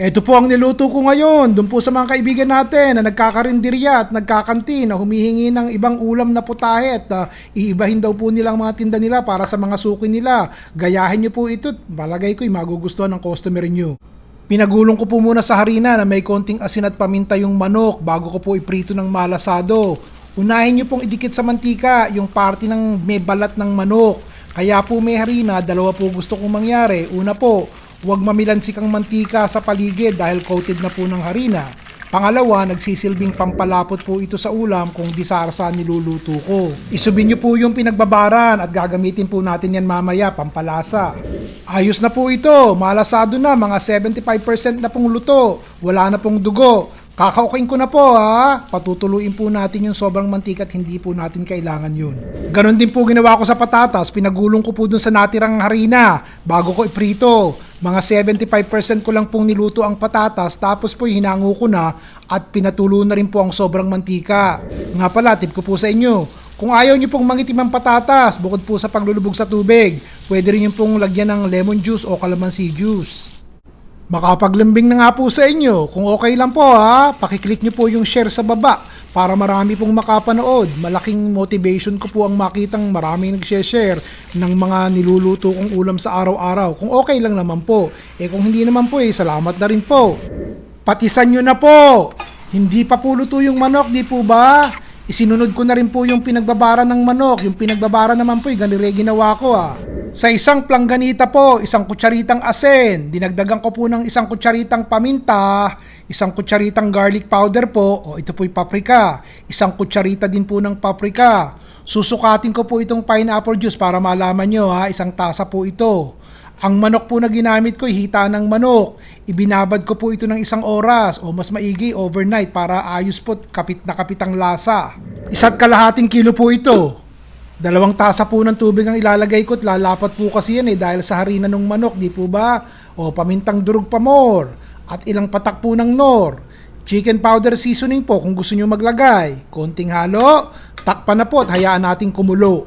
Ito po ang niluto ko ngayon. Doon po sa mga kaibigan natin na nagkakarinderya at nagkakantin na humihingi ng ibang ulam na putahe at ah, iibahin daw po nila ang mga tinda nila para sa mga suki nila. Gayahin niyo po ito. Balagay ko'y magugustuhan ng customer niyo. Pinagulong ko po muna sa harina na may konting asin at paminta yung manok bago ko po iprito ng malasado. Unahin niyo pong idikit sa mantika yung party ng may balat ng manok. Kaya po may harina, dalawa po gusto kong mangyari. Una po, huwag mamilansik ang mantika sa paligid dahil coated na po ng harina. Pangalawa, nagsisilbing pampalapot po ito sa ulam kung di sarsa niluluto ko. Isubin niyo po yung pinagbabaran at gagamitin po natin yan mamaya pampalasa. Ayos na po ito, malasado na, mga 75% na pong luto, wala na pong dugo. Kakaukin ko na po ha. Patutuluin po natin yung sobrang mantika at hindi po natin kailangan yun. Ganon din po ginawa ko sa patatas. Pinagulong ko po dun sa natirang harina bago ko iprito. Mga 75% ko lang pong niluto ang patatas tapos po hinango ko na at pinatulo na rin po ang sobrang mantika. Nga pala, tip ko po sa inyo. Kung ayaw nyo pong mangitim ang patatas, bukod po sa paglulubog sa tubig, pwede rin yung pong lagyan ng lemon juice o calamansi juice. Makapaglambing na nga po sa inyo. Kung okay lang po ha, pakiclick nyo po yung share sa baba para marami pong makapanood. Malaking motivation ko po ang makitang maraming nag-share ng mga niluluto kong ulam sa araw-araw. Kung okay lang naman po. Eh kung hindi naman po eh, salamat na rin po. Patisan nyo na po. Hindi pa po luto yung manok, di po ba? Isinunod ko na rin po yung pinagbabara ng manok. Yung pinagbabara naman po, eh, ganire ginawa ko ah. Sa isang plangganita po, isang kutsaritang asin. Dinagdagan ko po ng isang kutsaritang paminta, isang kutsaritang garlic powder po, o ito po'y paprika. Isang kutsarita din po ng paprika. Susukatin ko po itong pineapple juice para malaman nyo ha, isang tasa po ito. Ang manok po na ginamit ko, hita ng manok. Ibinabad ko po ito ng isang oras o mas maigi overnight para ayos po kapit na kapit ang lasa. Isa't kalahating kilo po ito. Dalawang tasa po ng tubig ang ilalagay ko at lalapat po kasi yan eh dahil sa harina ng manok, di po ba? O pamintang durog pa more at ilang patak po ng nor. Chicken powder seasoning po kung gusto nyo maglagay. Konting halo, takpan na po at hayaan nating kumulo.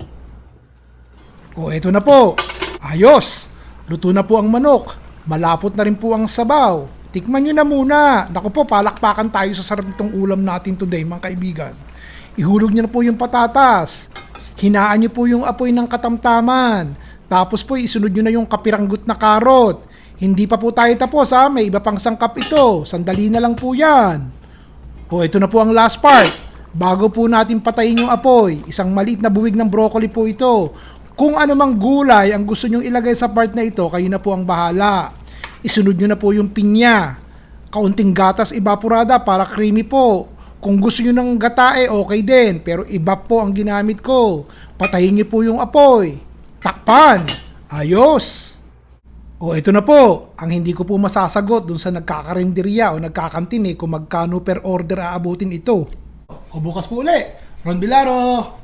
O eto na po. Ayos! Luto na po ang manok. Malapot na rin po ang sabaw. Tikman nyo na muna. Naku po, palakpakan tayo sa sarap nitong ulam natin today, mga kaibigan. Ihulog nyo na po yung patatas. Hinaan nyo po yung apoy ng katamtaman. Tapos po, isunod nyo na yung kapiranggut na karot. Hindi pa po tayo tapos ha, may iba pang sangkap ito. Sandali na lang po yan. O ito na po ang last part. Bago po natin patayin yung apoy, isang maliit na buwig ng broccoli po ito. Kung ano mang gulay ang gusto nyong ilagay sa part na ito, kayo na po ang bahala. Isunod nyo na po yung pinya. Kaunting gatas evaporada para creamy po. Kung gusto nyo ng gatae, okay din. Pero iba po ang ginamit ko. Patayin nyo po yung apoy. Takpan. Ayos. O ito na po, ang hindi ko po masasagot dun sa nagkakarinderya o nagkakantin eh kung magkano per order aabutin ito. O bukas po uli, Ron Bilaro!